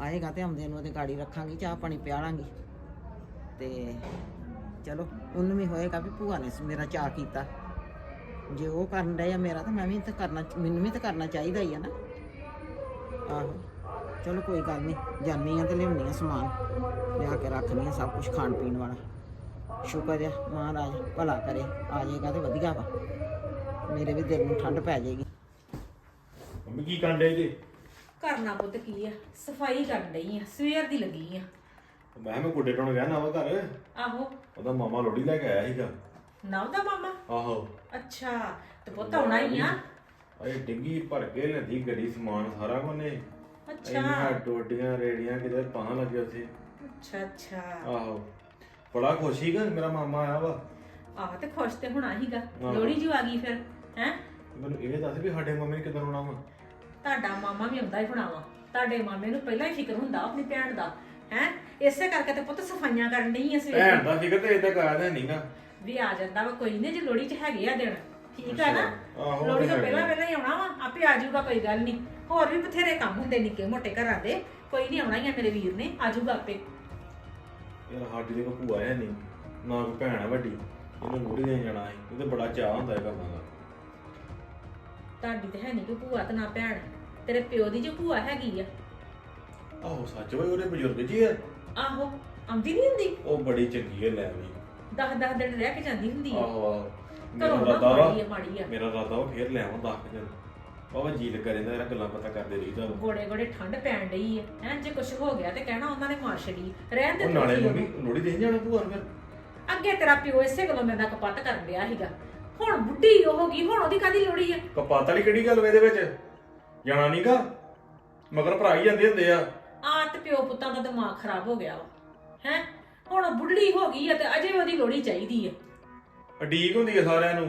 ਆਏਗਾ ਤੇ ਆਉਂਦੇ ਨੂੰ ਉਹਦੇ ਗਾੜੀ ਰੱਖਾਂਗੀ, ਚਾਹ ਪਾਣੀ ਪਿਆਲਾਂਗੀ। ਤੇ ਚਲੋ, ਉਹਨੂੰ ਵੀ ਹੋਏਗਾ ਵੀ ਭੂਆ ਨੇ ਮੇਰਾ ਚਾਹ ਕੀਤਾ। ਜੇ ਉਹ ਕਰਨ ਡਿਆ ਮੇਰਾ ਤਾਂ ਮੈਂ ਵੀ ਤਾਂ ਕਰਨਾ, ਮੈਨੂੰ ਵੀ ਤਾਂ ਕਰਨਾ ਚਾਹੀਦਾ ਹੀ ਆ ਨਾ। ਆਹੋ, ਚਲੋ ਕੋਈ ਗੱਲ ਨਹੀਂ ਜਾਨੀ ਆ ਤੇ ਲਿਆਉਣੀ ਆ ਸਮਾਨ, ਲਿਆ ਕੇ ਰੱਖਣੀ ਆ ਸਭ ਕੁਝ ਖਾਣ ਪੀਣ ਵਾਲਾ। ਸ਼ੁਕਰ ਆ, ਮਹਾਰਾਜ ਭਲਾ ਕਰੇ, ਆ ਜਾਏਗਾ ਤੇ ਵਧੀਆ ਵਾ। ਮੇਰੇ ਵੀ ਦਿਲ ਨੂੰ ਠੰਡ ਪੈ ਜਾਏਗੀ। ਮੰਮੀ, ਕੀ ਕਾਂਡੇ ਜੀ? ਕਰਨਾ ਪੁੱਤ ਕੀ ਆ? ਸਫ਼ਾਈ ਕਰਨ ਡਈ ਆ ਸਵੇਰ ਦੀ ਲੱਗੀ ਆ। ਮੈਂ ਕਿਹਾ ਮੈਂ ਗੁੱਡੇ ਟੋਣ ਗਿਆ ਨਾ ਘਰ। ਆਹੋ। ਉਹਦਾ ਮਾਮਾ ਲੋੜੀ ਲੈ ਕੇ ਆਇਆ ਸੀਗਾ। ਨਵ ਦਾ ਮਾਮਾ? ਆਹੋ। ਅੱਛਾ ਤੇ ਪੁੱਤ ਆਉਣਾ ਹੀ ਆ। ਅਏ ਡਿੱਗੀ ਭਰ ਕੇ ਲੈਂਦੀ ਗੱਡੀ ਸਮਾਨ ਸਾਰਾ ਕੋਨੇ ਅੱਛਾ। ਇੰਨੀਆਂ ਡੋਡੀਆਂ ਰੇੜੀਆਂ ਕਿਤੇ ਪਾਂ ਲੱਗੇ ਉੱਥੇ। ਅੱਛਾ ਅੱਛਾ। ਆਹੋ। ਬੜਾ ਖੁਸ਼ ਸੀਗਾ ਮੇਰਾ ਮਾਮਾ ਆਇਆ ਵਾ। ਆਹ ਤੇ ਖੁਸ਼ ਤੇ ਹੋਣਾ ਹੀਗਾ। ਲੋੜੀ ਜੂ ਆ ਗਈ ਫਿਰ ਹੈ? ਮੈਨੂੰ ਇਹ ਦੱਸ ਵੀ ਸਾਡੇ ਮਾਮੇ ਨੇ ਕਿਦਾਂ ਆਉਣਾ ਵਾ? ਤੁਹਾਡਾ ਮਾਮਾ ਵੀ ਆਉਂਦਾ ਹੀ ਹੋਣਾ ਵਾ। ਤੁਹਾਡੇ ਮਾਮੇ ਨੂੰ ਪਹਿਲਾਂ ਹੀ ਫਿਕਰ ਹੁੰਦਾ ਆਪਣੀ ਭੈਣ ਦਾ। ਹੈ? ਇਸੇ ਕਰਕੇ ਤੇ ਪੁੱਤ ਸਫਾਈਆਂ ਕਰਨ ਆ ਸਵੇਰ। ਭੈਣ ਦੀ ਦਾ ਫਿਕਰ ਤੇ ਇਦਾਂ ਕਰਾ ਦੇ ਨਹੀਂਗਾ ਵੀ ਆ ਜਾਂਦਾ ਵਾ ਕੋਈ ਨਹੀਂ ਜੇ ਲੋੜੀ 'ਚ ਹੈਗੇ ਆ ਦਿਨ। ਠੀਕ ਆ ਨਾ? ਆਹੋ, ਲੋੜੀ ਤੋਂ ਤੇ ਪਹਿਲਾਂ। ਪਹਿਲਾਂ ਹੀ ਆਉਣਾ ਵਾ ਆਪੇ ਆ ਜਾਊਗਾ ਕੋਈ ਗੱਲ ਨਹੀਂ ਹੋਰ ਵੀ ਬਥੇਰੇ ਕੰਮ ਹੁੰਦੇ ਨਿੱਕੇ ਮੋਟੇ ਘਰਾਂ ਦੇ। ਕੋਈ ਨਹੀਂ ਆਉਣਾ ਹੀ ਆ ਮੇਰੇ ਵੀਰ ਨੇ ਆ ਜਾਊਗਾ ਆਪੇ। ਯਾਰ ਸਾਡੀ ਦੇ ਕੋ ਭੂਆ ਹੈ ਨਹੀਂ ਨਾ ਕੋਈ ਭੈਣ ਆ ਵੱਡੀ। ਇਹਨੂੰ ਲੋਹੜੀ ਦੇਣ ਜਾਣਾ ਹੈ ਉਹਦੇ ਬੜਾ ਚਾਹ ਹੁੰਦਾ ਹੈ ਕਰਨਾ ਦਾ। ਤੁਹਾਡੀ ਤੇ ਹੈ ਨਹੀਂ ਕੋਈ ਭੂਆ ਤੇ ਨਾ ਭੈਣ। ਤੇਰੇ ਪਿਓ ਦੀ ਜੋ ਭੂਆ ਹੈਗੀ ਆ। ਆਹੋ ਸੱਚ ਓਏ ਉਹਦੇ ਬਜ਼ੁਰਗ ਜੀ ਆ। ਆਹੋ ਆਉਂਦੀ ਨਹੀਂ ਹੁੰਦੀ? ਉਹ ਬੜੀ ਚੰਗੀ ਹੈ ਲੈ ਵੀ। 10 10 ਦਿਨ ਰਹਿ ਕੇ ਜਾਂਦੀ ਹੁੰਦੀ ਆ। ਆਹੋ ਆਹੋ। ਮੇਰਾ ਘਰੋਂ ਨਾ ਰਾਦਾ ਮਾੜੀ ਆ ਮਾੜੀ ਆ। ਮੇਰਾ ਰਾਦਾ ਵਾ ਫੇਰ ਲੈ ਆਵਾਂ 10 ਦਿਨ। ਬਾਬਾ ਜੀ ਲੱਗਾ ਰਹਿੰਦਾ ਯਾਰ ਗੱਲਾਂ ਪਤਾ ਕਰਦੇ ਰਹੀਦਾ ਵਾ। ਗੋੜੇ ਗੋੜੇ ਠੰਡ ਪੈਣ ਡਈ ਆ। ਹੈ ਜੇ ਕੁਝ ਹੋ ਗਿਆ ਤੇ ਕਹਿਣਾ ਉਹਨਾਂ ਨੇ ਮਾਰ ਛੜੀ ਰਹਿਣ ਦੇ ਉਹ ਨਾਲੇ ਉਹਨੂੰ। ਲੋਹੜੀ ਦੇਣ ਜਾਣਾ ਭੂਆ ਨੂੰ ਫਿਰ? ਅੱਗੇ ਤੇਰਾ ਪਿਓ ਇਸੇ ਗੱਲੋਂ ਮੇਰੇ ਨਾਲ ਕਪੱਤ ਕਰਨ ਡਿਆ ਸੀਗਾ। ਹੁਣ ਬੁੱਢੀ ਉਹ ਹੋ ਗਈ ਹੁਣ ਉਹਦੀ ਕਾਦੀ ਲੋੜੀ ਆ? ਕਪਾਤ ਵਾਲੀ ਕਿਹੜੀ ਗੱਲ ਵੇ ਇਹਦੇ ਵਿੱਚ? ਜਾਣਾ ਨਹੀਂਗਾ ਮਗਰ ਭਰਾ ਹੀ ਜਾਂਦੇ ਹੁੰਦੇ ਆ। ਆ ਤੇ ਪਿਓ ਪੁੱਤਾਂ ਦਾ ਦਿਮਾਗ ਖਰਾਬ ਹੋ ਗਿਆ ਵਾ ਹੈ? ਹੁਣ ਉਹ ਬੁੱਢੀ ਹੋ ਗਈ ਆ ਤੇ ਅਜੇ ਉਹਦੀ ਲੋੜੀ ਚਾਹੀਦੀ ਆ। ਅਡੀਕ ਹੁੰਦੀ ਆ ਸਾਰਿਆਂ ਨੂੰ।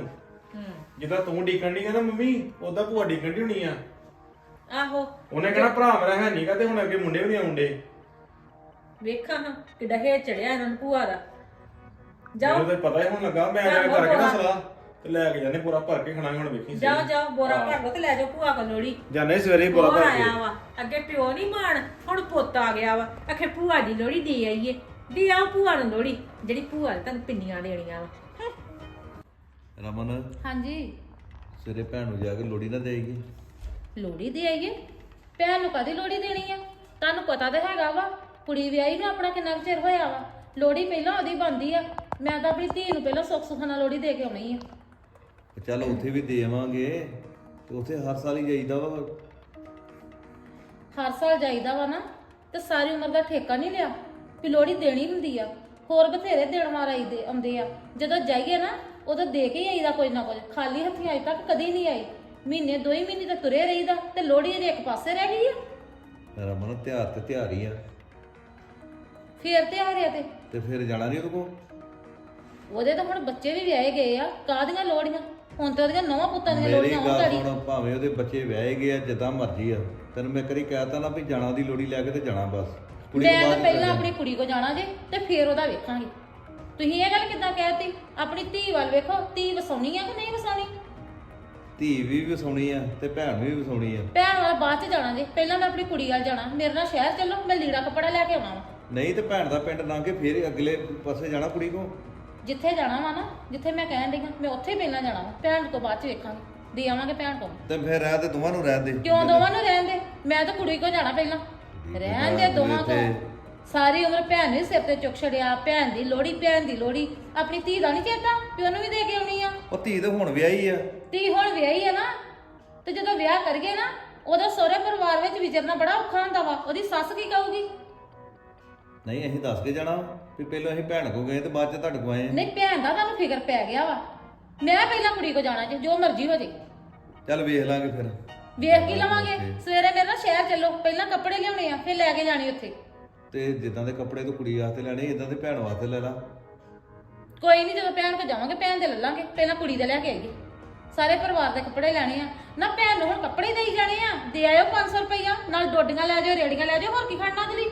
ਹੂੰ। ਜਿੱਦਾਂ ਤੂੰ ਡੀਕਣ ਦੀ ਨਾ ਮੰਮੀ ਉਦਾਂ ਭੂਆ ਡੀਕਣ ਦੀ ਹੋਣੀ ਆ। ਆਹੋ। ਉਹਨੇ ਕਹਿਣਾ ਭਰਾ ਮੇਰਾ ਹੈ ਨਹੀਂਗਾ ਤੇ ਹੁਣ ਅੱਗੇ ਮੁੰਡੇ ਵੀ ਨਹੀਂ ਆਉਂਦੇ ਵੇਖਾਂ ਹਾਂ ਕਿੱਡਾ ਹੇ ਚੜਿਆ ਇਹਨਾਂ ਨੂੰ ਭੂਆ ਦਾ। ਜਾਓ। ਮੈਨੂੰ ਤਾਂ ਪਤਾ ਹੀ ਹੁਣ ਲੱਗਾ ਮੈਂ ਜਾ ਕਰਕੇ ਨਾ। ਸਲਾਹ। ਤੇ ਲੈ ਕੇ ਜਾਂਦੇ ਪੂਰਾ ਭਰ ਕੇ ਖਾਣਾ ਹੁਣ ਵੇਖੀ ਸਹੀ। ਜਾਓ ਜਾਓ ਬੋਰਾ। ਭਰ ਲਓ ਤੇ ਲੈ ਜਾਓ ਭੂਆ ਕੋਲ ਲੋੜੀ ਜਾਣੇ ਸਵੇਰੇ ਹੀ ਪੂਰਾ ਭਰ ਆਇਆ ਕੇ ਵਾ। ਅੱਗੇ ਪਿਓ ਨਹੀਂ ਮਾਣ ਹੁਣ ਪੁੱਤ ਆ ਗਿਆ ਵਾ। ਆਖੇ ਭੂਆ ਦੀ ਲੋੜੀ ਦੇ ਆਈਏ। ਦੇ ਆਓ ਭੂਆ ਨੂੰ ਲੋੜੀ ਜਿਹੜੀ ਭੂਆ ਨੇ ਤੁਹਾਨੂੰ ਪਿੰਨੀਆਂ ਦੇਣੀਆਂ ਵਾ। ਰਮਨ? ਹਾਂਜੀ। ਸਵੇਰੇ ਭੈਣ ਨੂੰ ਜਾ ਕੇ ਲੋੜੀ ਨਾ ਦੇਈਗੀ ਲੋੜੀ ਦੇ ਆਈਏ? ਭੈਣ ਨੂੰ ਕਦੀ ਲੋੜੀ ਦੇਣੀ ਆ? ਤੁਹਾਨੂੰ ਪਤਾ ਤਾਂ ਹੈਗਾ ਵਾ ਕੁੜੀ ਵਿਆਹੀ ਨੂੰ ਆਪਣਾ ਕਿੰਨਾ ਕੁ ਚਿਰ ਹੋਇਆ ਵਾ। ਲੋੜੀ ਪਹਿਲਾਂ ਉਹਦੀ ਬੰਦੀ ਆ। ਮੈਂ ਤਾਂ ਆਪਣੀ ਧੀ ਨੂੰ ਪਹਿਲਾਂ ਸੁੱਖ ਸੁਖਾਨਾ ਲੋੜੀ ਦੇ ਕੇ ਆਉਣੀ ਆ। ਚੱਲ ਉੱਥੇ ਵੀ ਦੇ ਆਵਾਂਗੇ ਤੇ ਉੱਥੇ ਹਰ ਸਾਲ ਹੀ ਜਾਈਦਾ ਵਾ। ਹਰ ਸਾਲ ਜਾਈਦਾ ਵਾ ਨਾ ਤੇ ਸਾਰੀ ਉਮਰ ਦਾ ਠੇਕਾ ਨਹੀਂ ਲਿਆ ਵੀ ਲੋੜੀ ਦੇਣੀ ਹੁੰਦੀ ਆ। ਹੋਰ ਬਥੇਰੇ ਦੇਣ ਵਾਰ ਆਈਦੇ ਆਉਂਦੇ ਆ। ਜਦੋਂ ਜਾਈਏ ਨਾ ਉਦੋਂ ਦੇ ਕੇ ਹੀ ਆਈਦਾ ਕੁਝ ਨਾ ਕੁਝ। ਖਾਲੀ ਹੱਥੀਂ ਅਜੇ ਤੱਕ ਕਦੀ ਨਹੀਂ ਆਈ। ਮਹੀਨੇ ਦੋ ਹੀ ਮਹੀਨੇ ਤਾਂ ਤੁਰੇ ਰਹੀਦਾ ਤੇ ਲੋੜੀ ਅਜੇ ਇੱਕ ਪਾਸੇ ਰਹਿ ਗਈ ਆ। ਰਮਨ ਤਿਉਹਾਰ ਤੇ ਤਿਉਹਾਰ ਹੀ ਆ। ਫੇਰ ਤੇ ਆ ਰਿਹਾ ਤੇ। ਤੇ ਫਿਰ ਜਾਣਾ ਨਹੀਂ ਉਹਦੇ ਕੋਲ? ਉਹਦੇ ਤਾਂ ਹੁਣ ਬੱਚੇ ਵੀ ਵਿਆਹੇ ਗਏ ਆ ਕਾਹਦੀਆਂ ਲੋੜੀਆਂ ਹੁਣ ਤੇ ਉਹਦੀਆਂ ਨੌਵਾਂ ਪੁੱਤਾਂ ਦੀਆਂ ਮੇਰੀ ਲੋੜੀਆਂ ਗੱਲ ਗਾੜੀ ਸੁਣ ਭਾਵੇਂ ਉਹਦੇ ਬੱਚੇ ਵਿਆਹੇ ਗਏ ਆ ਜਿੱਦਾਂ ਮਰਜ਼ੀ ਆ। ਤੈਨੂੰ ਮੈਂ ਕਰੀ ਕਹਿਤਾ ਨਾ ਵੀ ਜਾਣਾ ਉਹਦੀ ਲੋੜੀ ਲੈ ਕੇ ਤੇ ਜਾਣਾ ਬਸ। ਕੁੜੀ ਤੋਂ ਮੈਂ ਤਾਂ ਬਾਅਦ ਪਹਿਲਾਂ ਆਪਣੀ ਕੁੜੀ ਕੋ ਜਾਣਾ ਜੇ ਤੇ ਫੇਰ ਉਹਦਾ ਵੇਖਾਂਗੇ। ਤੁਸੀਂ ਇਹ ਗੱਲ ਕਿੱਦਾਂ ਕਹਿਤੀ ਆਪਣੀ ਧੀ ਵੱਲ ਵੇਖੋ ਧੀ ਵਸਾਉਣੀ ਆ ਕਿ ਨਹੀਂ ਵਸਾਉਣੀ? ਧੀ ਵੀ ਵਸਾਉਣੀ ਆ ਤੇ ਭੈਣ ਵੀ ਵਸਾਉਣੀ ਆ। ਭੈਣ ਵਾਲਾ ਬਾਅਦ ਚ ਜਾਣਾ ਜੇ। ਪਹਿਲਾਂ ਮੈਂ ਆਪਣੀ ਕੁੜੀ ਵੱਲ ਜਾਣਾ। ਮੇਰੇ ਨਾਲ ਸ਼ਹਿਰ ਚੱਲੋ ਮੈਂ ਲੀੜਾ ਕੱਪੜਾ ਲੈ ਕੇ ਆਉਣਾ ਵਾ। ਨਹੀਂ ਤੇ ਭੈਣ ਦਾ ਪਿੰਡ ਲੰਘ ਕੇ ਫਿਰ ਅਗਲੇ ਪਾਸੇ ਜਾਣਾ ਕੁੜੀ ਕੋ ਜਿੱਥੇ ਜਾਣਾ ਵਾ ਨਾ ਜਿੱਥੇ ਮੈਂ ਕਹਿਣ ਡਈ ਹਾਂ ਮੈਂ ਉੱਥੇ ਪਹਿਲਾਂ ਜਾਣਾ ਵਾ ਭੈਣ ਤੋਂ ਬਾਅਦ ਚ ਵੇਖਾਂਗੇ ਦੇ ਆਵਾਂਗੇ ਭੈਣ ਕੋਲ। ਤੇ ਫਿਰ ਰਹਿ ਤੇ ਦੋਵਾਂ ਨੂੰ ਰਹਿ ਦੇ। ਕਿਉਂ ਦੋਵਾਂ ਨੂੰ ਰਹਿਣ ਦੇ? ਮੈਂ ਤਾਂ ਕੁੜੀ ਕੋ ਜਾਣਾ ਪਹਿਲਾਂ। ਰਹਿਣ ਦੇ ਦੋਵਾਂ ਕੋ ਸਾਰੀ ਉਮਰ ਭੈਣ ਨੇ ਸਿਰ ਤੇ ਚੁੱਕ ਛੜਿਆ ਭੈਣ ਦੀ ਲੋੜੀ ਭੈਣ ਦੀ ਲੋੜੀ ਆਪਣੀ ਧੀ ਦਾ ਨਹੀਂ ਚੇਤਾ ਵੀ ਉਹਨੂੰ ਵੀ ਦੇ ਕੇ ਆਉਣੀ ਆ? ਉਹ ਧੀ ਤੇ ਹੁਣ ਵਿਆਹੀ ਆ। ਧੀ ਹੁਣ ਵਿਆਹੀ ਆ ਨਾ ਤੇ ਜਦੋਂ ਵਿਆਹ ਕਰਗੇ ਨਾ ਉਹਦਾ ਸਹੁਰੇ ਪਰਿਵਾਰ ਵਿੱਚ ਵਿਚਰਨਾ ਬੜਾ ਔਖਾ ਹੁੰਦਾ ਵਾ। ਉਹਦੀ ਸੱਸ ਕੀ ਕਹੂਗੀ? ਨਹੀਂ ਅਸੀਂ ਦੱਸ ਕੇ ਜਾਣਾ ਵੀ ਪਹਿਲਾਂ ਅਸੀਂ ਭੈਣ ਕੋ ਗਏ ਤੇ ਬਾਅਦ ਚ ਤੁਹਾਡੇ ਕੋ ਆਏ। ਨਹੀਂ ਭੈਣ ਦਾ ਤੁਹਾਨੂੰ ਫਿਕਰ ਪੈ ਗਿਆ ਵਾ। ਮੈਂ ਪਹਿਲਾਂ ਕੁੜੀ ਕੋ ਜਾਣਾ ਜੇ ਜੋ ਮਰਜ਼ੀ ਹੋ ਜੇ। ਚੱਲ ਵੇਖ ਲਾਂਗੇ ਫਿਰ। ਵੇਖ ਕੀ ਲਵਾਂਗੇ? ਸਵੇਰੇ ਮੇਰੇ ਨਾਲ ਸ਼ਹਿਰ ਚੱਲੋ ਪਹਿਲਾਂ ਕੱਪੜੇ ਲਿਆਉਣੇ ਆ ਫਿਰ ਲੈ ਕੇ ਜਾਣੀ ਉੱਥੇ। ਤੇ ਜਿੱਦਾਂ ਦੇ ਕੱਪੜੇ ਤੂੰ ਕੁੜੀ ਵਾਸਤੇ ਲੈਣੇ ਇਦਾਂ ਦੇ ਭੈਣ ਵਾਸਤੇ ਲੈ ਲਾ। ਕੋਈ ਨਹੀਂ ਜਦੋਂ ਭੈਣ ਕੋ ਜਾਵਾਂਗੇ ਭੈਣ ਦੇ ਲੈ ਲਾਂਗੇ ਪਹਿਲਾਂ ਕੁੜੀ ਦੇ ਲੈ ਕੇ ਆਈਏ। ਸਾਰੇ ਪਰਿਵਾਰ ਦੇ ਕੱਪੜੇ ਲੈਣੇ ਆ। ਨਾ ਭੈਣ ਨੂੰ ਹੁਣ ਕੱਪੜੇ ਦੇਈ ਜਾਣੇ ਆ ਦੇ ਆਇਓ 500 ਰੁਪਈਆ ਨਾਲ ਡੋਡੀਆਂ ਲੈ ਜਾਓ ਰੇੜੀਆਂ ਲੈ ਜਾਓ ਹੋਰ ਕੀ ਖੜਨਾ ਉਹਦੇ ਲਈ?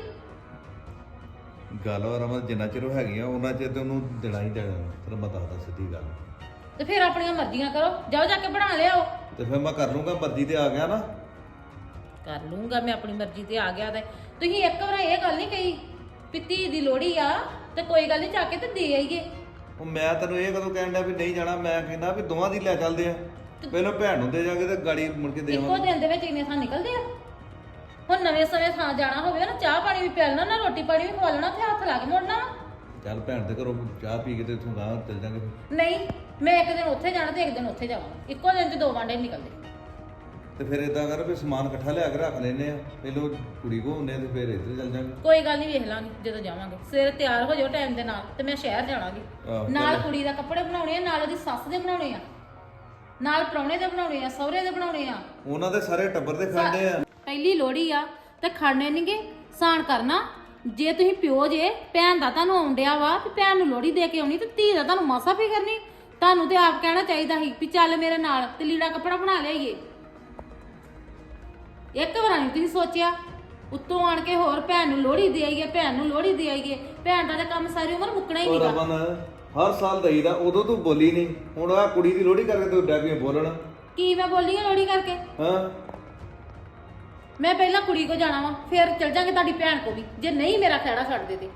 ਗੱਲ ਵਾ ਰਮਨ ਜਿੰਨਾ ਚਿਰ ਉਹ ਹੈਗੀਆਂ ਉਹਨਾਂ ਚਿਰ ਤੇ ਉਹਨੂੰ ਦੇਣਾ ਹੀ ਦੇਣਾ ਤੈਨੂੰ ਮੈਂ ਦੱਸਦਾ ਸਿੱਧੀ ਗੱਲ। ਤੇ ਫਿਰ ਆਪਣੀਆਂ ਮਰਜ਼ੀਆਂ ਕਰੋ। ਜਾਓ ਜਾ ਕੇ ਬਣਾ ਲਿਆਓ। ਤੇ ਫਿਰ ਮੈਂ ਕਰ ਲੂੰਗਾ ਮਰਜ਼ੀ ਤੇ ਆ ਗਿਆ ਨਾ। ਕਰ ਲੂੰਗਾ ਮੈਂ ਆਪਣੀ ਮਰਜ਼ੀ ਤੇ ਆ ਗਿਆ ਤੇ। ਤੁਸੀਂ ਇੱਕ ਵਾਰ ਇਹ ਗੱਲ ਨਹੀਂ ਕਹੀ ਧੀ ਦੀ ਲੋੜੀ ਆ ਤੇ ਕੋਈ ਗੱਲ ਨਹੀਂ ਜਾ ਕੇ ਤੇ ਦੇ ਆਈਏ। ਉਹ ਮੈਂ ਤੈਨੂੰ ਇਹ ਕਦੋਂ ਕਹਿਣ ਡਿਆ ਵੀ ਨਹੀਂ ਜਾਣਾ ਮੈਂ ਕਹਿੰਦਾ ਵੀ ਦੋਵਾਂ ਦੀ ਲੈ ਚੱਲਦੇ ਆ। ਪਹਿਲਾਂ ਭੈਣ ਨੂੰ ਦੇ ਜਾਗੇ ਤੇ ਗਾੜੀ ਮੁੜ ਕੇ ਇੱਕੋ ਦੇਵਾਂਗੇ। ਦਿਨ ਦੇ ਵਿੱਚ ਇੰਨੇ ਥਾਂ ਨਿਕਲਦੇ ਆ। ਹੁਣ ਨਵੇਂ ਸਮੇਂ ਥਾਂ ਜਾਣਾ ਹੋਵੇ ਨਾ ਚਾਹ ਪਾਣੀ ਵੀ ਪਿਆਲਣਾ ਨਾ ਰੋਟੀ ਪਾਣੀ ਵੀ ਖਵਾਲਣਾ ਤੇ ਹੱਥ ਲਾ ਕੇ ਮੁੜਨਾ ਵਾ। ਚੱਲ ਭੈਣ ਦੇ ਘਰੋਂ ਚਾਹ ਪੀ ਕੇ ਤੇ ਇੱਥੋਂ ਗਾਂ ਚੱਲ ਜਾਾਂਗੇ ਨਹੀਂ ਮੈਂ ਇੱਕ ਦਿਨ ਉੱਥੇ ਜਾਣਾ ਤੇ ਇੱਕ ਦਿਨ ਉੱਥੇ ਜਾਵਾਂਗਾ। ਇੱਕੋ ਦਿਨ 'ਚ ਦੋ ਵਾਂਡੇ ਨੀ ਨਿਕਲਦੇ। ਤੇ ਫਿਰ ਇਦਾਂ ਕਰ ਵੀ ਸਮਾਨ ਇਕੱਠਾ ਲਿਆ ਕੇ ਰੱਖ ਲੈਨੇ ਆ। ਪਹਿਲਾਂ ਕੁੜੀ ਕੋ ਹੁੰਨੇ ਤੇ ਫਿਰ ਇੱਧਰ ਚੱਲ ਜਾਾਂਗੇ। ਕੋਈ ਗੱਲ ਨਹੀਂ ਵੇਖ ਲਾਂਗੇ ਜਦੋਂ ਜਾਵਾਂਗੇ। ਸਵੇਰੇ ਤਿਆਰ ਹੋ ਜਾਓ ਟਾਈਮ ਦੇ ਨਾਲ ਤੇ ਮੈਂ ਸ਼ਹਿਰ ਆਹੋ, ਨਾਲ ਚਲੋ। ਕੁੜੀ ਦਾ ਕੱਪੜੇ ਬਣਾਉਣੇ ਆ ਨਾਲ ਉਹਦੀ ਸੱਸ ਦੇ ਬਣਾਉਣੇ ਆ। ਨਾਲ ਪ੍ਰਾਹੁਣੇ ਦੇ ਬਣਾਉਣੇ ਆ ਸਹੁਰੇ ਦੇ ਬਣਾਉਣੇ ਆ। ਉਹਨਾਂ ਦੇ ਸਾਰੇ ਟੱਬਰ ਦੇ ਖਾਂਦੇ ਆ। ਪਹਿਲੀ ਲੋੜੀ ਆ ਤੇ ਖੜਨੇ ਨਹੀਂਗੇ ਸਾਨ ਕਰਨਾ। ਜੇ ਤੁਸੀਂ ਪਿਓ ਜੇ ਭੈਣ ਦਾ ਤੁਹਾਨੂੰ ਆਉਂਦਿਆ ਵਾ ਤੇ ਭੈਣ ਨੂੰ ਲੋੜੀ ਦੇ ਕੇ ਆਉਣੀ ਤੇ ਧੀ ਦਾ ਤੁਹਾਨੂੰ ਮਾਸਾ ਫਿਕਰ ਨਹੀਂ। ਤੁਹਾਨੂੰ ਤੇ ਆਪ ਕਹਿਣਾ ਚਾਹੀਦਾ ਸੀ ਵੀ ਚੱਲ ਮੇਰੇ ਨਾਲ ਤੇ ਲੀੜਾ ਕੱਪੜਾ ਬਣਾ ਲਿਆਈਏ। ਇੱਕ ਵਾਰ ਨਹੀਂ ਤੁਸੀਂ ਸੋਚਿਆ ਉੱਤੋਂ ਆਣ ਕੇ ਹੋਰ ਭੈਣ ਨੂੰ ਲੋਹੜੀ ਦੇ ਆਈਏ ਭੈਣ ਨੂੰ ਲੋਹੜੀ ਦੇ ਆਈਏ ਭੈਣ ਦਾ ਤਾਂ ਕੰਮ ਸਾਰੀ ਉਮਰ ਮੁੱਕਣਾ ਹੀ ਨਹੀਂਗਾ ਰਮਨ ਹਰ ਸਾਲ ਦਈਦਾ ਉਦੋਂ ਤੂੰ ਬੋਲੀ ਨਹੀਂ। ਹੁਣ ਆ ਕੁੜੀ ਦੀ ਲੋਹੜੀ ਕਰਕੇ ਤੂੰ ਡੈ ਪਈ ਬੋਲਣ? ਕੀ ਮੈਂ ਬੋਲੀ ਆ ਲੋਹੜੀ ਕਰਕੇ? ਹਾਂ? ਮੈਂ ਪਹਿਲਾਂ ਕੁੜੀ ਕੋ ਜਾਣਾ ਵਾ ਫਿਰ ਚਲ ਜਾਾਂਗੇ ਤੁਹਾਡੀ ਭੈਣ ਕੋ ਵੀ ਜੇ ਨਹੀਂ ਮੇਰਾ ਖਹਿੜਾ ਛੱਡਦੇ ਤੇ।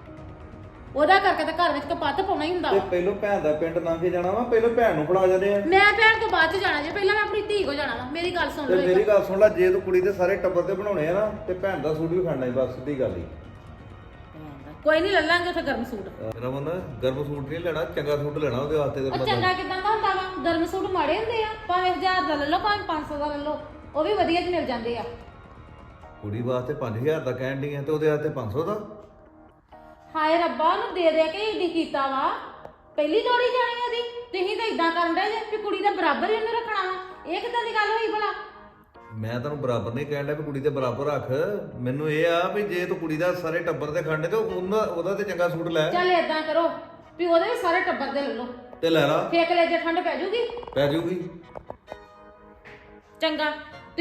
ਉਹਦਾ ਕਰਕੇ ਤਾਂ ਘਰ ਵਿੱਚ ਕਪੱਤ ਪਾਉਣਾ ਹੀ ਹੁੰਦਾ ਤੇ ਵਾ। ਪਹਿਲੋਂ ਭੈਣ ਦਾ ਪਿੰਡ ਲੰਘ ਕੇ ਜਾਣਾ ਵਾ ਪਹਿਲੋਂ ਭੈਣ ਨੂੰ ਫੜਾ ਜਾਂਦੇ ਆ। ਮੈਂ ਭੈਣ ਤੋਂ ਬਾਅਦ ਚ ਜਾਣਾ ਜੇ ਪਹਿਲਾਂ ਮੈਂ ਆਪਣੀ ਧੀ ਕੋ ਜਾਣਾ ਵਾ ਮੇਰੀ ਗੱਲ ਸੁਣ ਤੇ ਲਓ ਮੇਰੀ ਇੱਕ। ਗੱਲ ਸੁਣ ਲੈ ਜੇ ਤੂੰ ਕੁੜੀ ਦੇ ਸਾਰੇ ਟੱਬਰ ਤੇ ਬਣਾਉਣੇ ਆ ਨਾ ਤੇ ਭੈਣ ਦਾ ਸੂਟ ਵੀ ਖੜਨਾ ਹੀ ਬਸ ਸਿੱਧੀ ਗੱਲ ਹੀ ਕੋਈ ਨਹੀਂ ਲੈ ਲਾਂਗੇ ਉੱਥੇ ਗਰਮ ਸੂਟ। ਰਮਨ ਗਰਮ ਸੂਟ ਨਹੀਂ ਲੈਣਾ ਚੰਗਾ ਸੂਟ ਲੈਣਾ ਉਹਦੇ ਵਾਸਤੇ ਉਹ ਚੰਗਾ ਕਿਦਾਂ ਦਾ ਹੁੰਦਾ ਵਾ? ਗਰਮ ਸੂਟ ਮਾੜੇ ਹੁੰਦੇ ਆ ਭਾਵੇਂ 1000 ਦਾ ਲੈ ਲਓ ਭਾਵੇਂ 500 ਦਾ ਲੈ ਲਓ ਉਹ ਵੀ ਵਧੀਆ ਚ ਮਿਲ ਜਾਂਦੇ ਆ। ਕੁੜੀ ਵਾਸਤੇ 5000 ਦਾ ਕਹਿਣ ਦੀ ਆ ਤੇ ਉਹਦੇ ਵਾਸਤੇ 500 ਦਾ? ਹਾਏ ਰੱਬਾ ਉਹਨੂੰ ਦੇ ਦੇ ਕੇ ਈਡੀ ਕੀਤਾ ਵਾ। ਪਹਿਲੀ ਲੋੜੀ ਜਾਣੀ ਉਹਦੀ। ਤੁਸੀਂ ਤਾਂ ਇਦਾਂ ਕਰਨ ਦੇ ਜੇ ਵੀ ਕੁੜੀ ਦੇ ਬਰਾਬਰ ਹੀ ਉਹਨੂੰ ਰੱਖਣਾ ਵਾ। ਇਹ ਕਿਦਾਂ ਦੀ ਗੱਲ ਹੋਈ ਭਲਾ? ਮੈਂ ਤੈਨੂੰ ਬਰਾਬਰ ਨਹੀਂ ਕਹਿਣ ਡਿਆ ਵੀ ਕੁੜੀ ਦੇ ਬਰਾਬਰ ਰੱਖ। ਮੈਨੂੰ ਇਹ ਆ ਵੀ ਜੇ ਤੂੰ ਕੁੜੀ ਦਾ ਸਾਰੇ ਟੱਬਰ ਤੇ ਖੜਨੇ ਤੇ ਉਹਨਾਂ ਉਹਦਾ ਤੇ ਚੰਗਾ ਸੂਟ ਲੈ। ਚੱਲ ਇਦਾਂ ਕਰੋ ਵੀ ਉਹਦੇ ਵੀ ਸਾਰੇ ਟੱਬਰ ਦੇ ਲੈ ਲਓ। ਤੇ ਲੈ ਲਾ। ਫੇਕ ਲੈ ਜੇ ਠੰਡ ਪੈ ਜੂਗੀ? ਪੈ ਜਾਊਗੀ ਚੰਗਾ।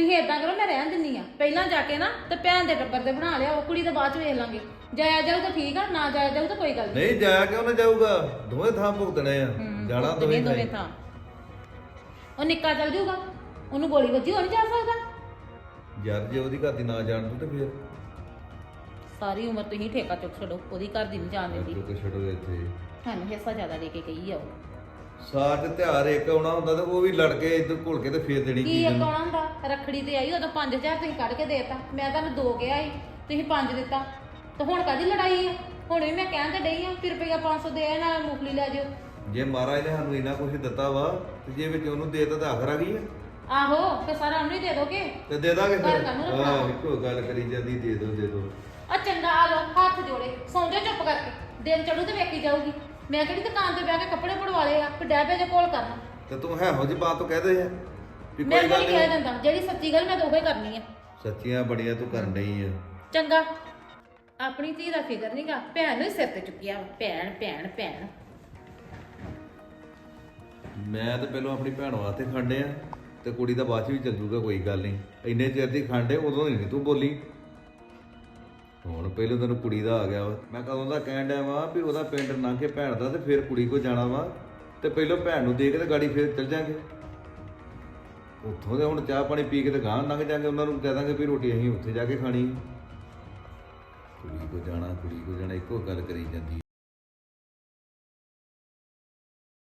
ਤੁਸੀਂ ਇਦਾਂ ਕਰੋ ਮੈਂ ਰਹਿਣ ਦਿੰਨੀ ਆ। ਪਹਿਲਾਂ ਜਾ ਕੇ ਨਾ ਤੇ ਭੈਣ ਦੇ ਟੱਬਰ ਦੇ ਬਣਾ ਲਿਆ ਉਹ ਕੁੜੀ ਦੇ ਬਾਅਦ ਚ ਵੇਖ ਲਾਂਗੇ। ਜਾਇਆ ਜਾਊ ਤਾਂ ਠੀਕ ਆ ਨਾ ਜਾਇਆ ਜਾਊ ਤਾਂ ਕੋਈ ਗੱਲ ਨਹੀਂ ਨਹੀਂ ਜਾਇਆ ਕਿਉਂ ਨਾ ਜਾਊਗਾ? ਦੋਵੇਂ ਥਾਂ ਭੁਗਤਣੇ ਆ। ਜਾਣਾ ਦੋਵੇਂ ਦੋਵੇਂ ਥਾਂ। ਥਾਂ। ਉਹ ਨਿੱਕਾ ਚੱਲ ਜਾਊਗਾ। ਉਹਨੂੰ ਗੋਲੀ ਵੱਜੀ ਹੋ ਨਹੀਂ ਜਾ ਸਕਦਾ। ਯਾਰ ਜੇ ਉਹਦੀ ਘਰ ਦੀ ਨਾ ਜਾਣ ਤੂੰ ਤੇ ਫਿਰ? ਸਾਰੀ ਉਮਰ ਤੁਸੀਂ ਠੇਕਾ ਚੁੱਕ ਛੱਡੋ ਉਹਦੀ ਘਰ ਦੀ ਨਹੀਂ ਜਾਣ ਦਿੰਦੀ। ਤੂੰ ਛੱਡੋ ਇੱਥੇ। ਸਾਨੂੰ ਹਿੱਸਾ ਜ਼ਿਆਦਾ ਦੇ ਕੇ ਗਈ ਆ ਉਹ। ਸਾਥ ਤਿਉਹਾਰ ਇੱਕ ਆਉਣਾ ਹੁੰਦਾ ਤੇ ਉਹ ਵੀ ਲੜ ਕੇ ਇੱਧਰ ਘੁਲ ਕੇ ਤੇ ਫੇਰ ਦੇਣੀ ਕੀ ਚੀਜ਼ ਇੱਕ ਨੂੰ ਆਉਣਾ ਹੁੰਦਾ? ਰੱਖੜੀ ਤੇ ਆਈ ਉਦੋਂ 5000 ਤੁਸੀਂ ਕੱਢ ਕੇ ਦੇਤਾ। ਮੈਂ ਤੁਹਾਨੂੰ ਦੋ ਕਿਹਾ ਸੀ ਤੁਸੀਂ 5 ਦਿੱਤਾ। ਤੇ ਹੁਣ ਕਾਦੀ ਲੜਾਈ ਆ? ਹੁਣ ਵੀ ਮੈਂ ਕਹਿਣ ਤੇ ਡਈ ਆ ਕਿ ਰੁਪਈਆ 500 ਦੇ ਆ ਨਾਲ ਮੂੰਗਫਲੀ ਲੈ ਜਿਓ ਜੇ ਮਹਾਰਾਜ ਨੇ ਸਾਨੂੰ ਇੰਨਾ ਕੁਝ ਦਿੱਤਾ ਵਾ ਤੇ ਜੇ ਵਿੱਚ ਉਹਨੂੰ ਦੇ ਦਿੱਤਾ ਤਾਂ ਆਖਰ ਆ ਗਈ ਆ। ਆਹੋ ਤੇ ਸਾਰਾ ਉਹਨੂੰ ਹੀ ਦੇ ਦੋਗੇ? ਤੇ ਦੇ ਦਾਂਗੇ ਘਰ ਫਿਰ। ਕਾਹਨੂੰ ਰੱਖਣਾ? ਹਾਂ ਇੱਕੋ ਗੱਲ ਕਰੀ ਜਾਂਦੀ ਦੇ ਦੋ ਦੇ ਦੋ। ਆ ਚੰਗਾ ਆ ਲੋ ਹੱਥ ਜੋੜੇ ਸੌਂ ਚੁੱਪ ਕਰਕੇ। ਦਿਨ ਚੜੂ ਤੇ ਵੇਖੀ ਜਾਊਗੀ। ਮੈਂ ਕਿਹੜੀ ਦੁਕਾਨ ਤੇ ਬਹਿ ਕੇ ਕੱਪੜੇ ਪੜਵਾ ਲਏ ਆ? ਕਿ ਡੈ ਪੇ ਜੇ ਕੋਲ ਕਰਨਾ। ਤੇ ਤੂੰ ਹੈ ਹੋ ਜੀ ਬਾਤ ਤੋਂ ਕਹਦੇ ਆ ਵੀ ਮੈਂ ਕੋਈ ਕਹਿ ਨਹੀਂ? ਦਿੰਦਾ। ਜਿਹੜੀ ਸੱਚੀ ਗੱਲ ਮੈਂ ਤਾਂ ਉਹੀ ਕਰਨੀ ਆ। ਸੱਚੀਆਂ ਬੜੀਆਂ ਤੂੰ ਕਰਨ ਡਈ ਆ। ਚੰਗਾ। ਆਪਣੀ ਧੀ ਦਾ ਫਿਕਰ ਨਹੀਂਗਾ ਭੈਣ ਨੂੰ ਹੀ ਸਿਰ ਤੇ ਚੁੱਕਿਆ। ਭੈਣ ਭੈਣ ਭੈਣ। ਮੈਂ ਤਾਂ ਪਹਿਲਾਂ ਆਪਣੀ ਭੈਣ ਵਾਸਤੇ ਖੰਡੇ ਆ ਤੇ ਕੁੜੀ ਦਾ ਬਾਅਦ ਚ ਵੀ ਚੱਲ ਜੂਗਾ ਕੋਈ ਗੱਲ ਨਹੀਂ। ਇੰਨੇ ਚਿਰ ਦੀ ਖੰਡੇ ਉਦੋਂ ਨਹੀਂ ਤੂੰ ਬੋਲੀ। ਹੁਣ ਪਹਿਲਾਂ ਤੈਨੂੰ ਕੁੜੀ ਦਾ ਆ ਗਿਆ ਵਾ। ਮੈਂ ਕਦੋਂ ਦਾ ਕਹਿਣ ਡਿਆ ਵਾ ਵੀ ਉਹਦਾ ਪਿੰਡ ਲੰਘ ਕੇ ਭੈਣ ਦਾ ਤੇ ਫਿਰ ਕੁੜੀ ਕੋ ਜਾਣਾ ਵਾ। ਤੇ ਪਹਿਲੋਂ ਭੈਣ ਨੂੰ ਦੇ ਕੇ ਤੇ ਗਾੜੀ ਫਿਰ ਚੱਲ ਜਾਾਂਗੇ। ਉੱਥੋਂ ਦੇ ਹੁਣ ਚਾਹ ਪਾਣੀ ਪੀ ਕੇ ਤੇ ਗਾਂ ਲੰਘ ਜਾਾਂਗੇ, ਉਹਨਾਂ ਨੂੰ ਕਹਿ ਦਾਂਗੇ ਵੀ ਰੋਟੀ ਅਸੀਂ ਉੱਥੇ ਜਾ ਕੇ ਖਾਣੀ। ਕੁੜੀ ਕੋ ਜਾਣਾ, ਕੁੜੀ ਕੋ ਜਾਣਾ, ਇੱਕੋ ਗੱਲ ਕਰੀ ਜਾਂਦੀ